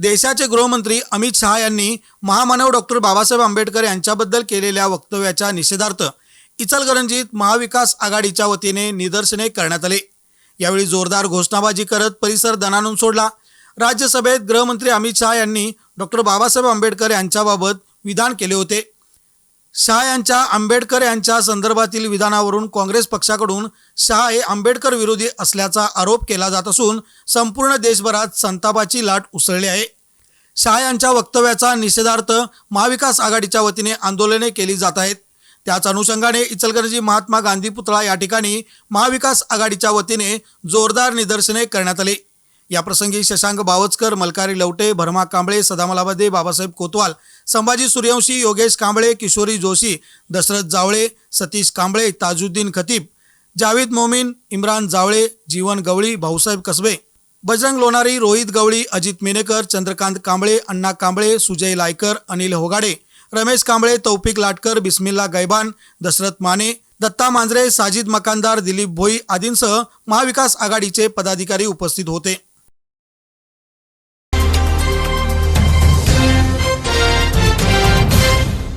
देशाचे गृहमंत्री अमित शहा यांनी महामानव डॉक्टर बाबासाहेब आंबेडकर यांच्याबद्दल केलेल्या वक्तव्याच्या निषेधार्थ इचलकरंजीत महाविकास आघाडीच्या वतीने निदर्शने करण्यात आले. यावेळी जोरदार घोषणाबाजी करत परिसर दणानून सोडला. राज्यसभेत गृहमंत्री अमित शहा यांनी डॉक्टर बाबासाहेब आंबेडकर यांच्याबाबत विधान केले होते. शहा यांच्या आंबेडकर यांच्या संदर्भातील विधानावरून काँग्रेस पक्षाकडून शहा हे आंबेडकर विरोधी असल्याचा आरोप केला जात असून संपूर्ण देशभरात संतापाची लाट उसळली आहे. शहा यांच्या वक्तव्याचा निषेधार्थ महाविकास आघाडीच्या वतीने आंदोलने केली जात आहेत. त्याच अनुषंगाने इचलकरंजी महात्मा गांधी पुतळा या ठिकाणी महाविकास आघाडीच्या वतीने जोरदार निदर्शने करण्यात आले. याप्रसंगी शशांक बावचकर मलकारी लवटे भरमा कांबळे सदामलाबादे बाबासाहेब कोतवाल संभाजी सूर्यवंशी योगेश कांबळे किशोरी जोशी दशरथ जावळे सतीश कांबळे ताजुद्दीन खतीब जावेद मोमीन इम्रान जावळे जीवन गवळी भाऊसाहेब कसबे बजरंग लोणारी रोहित गवळी अजित मेनेकर चंद्रकांत कांबळे अण्णा कांबळे सुजय लायकर अनिल होगाडे रमेश कांबळे तौफिक लाटकर बिस्मिल्ला गैबान दशरथ माने दत्ता मांजरे साजिद मकानदार दिलीप भोई आदींसह महाविकास आघाडीचे पदाधिकारी उपस्थित होते.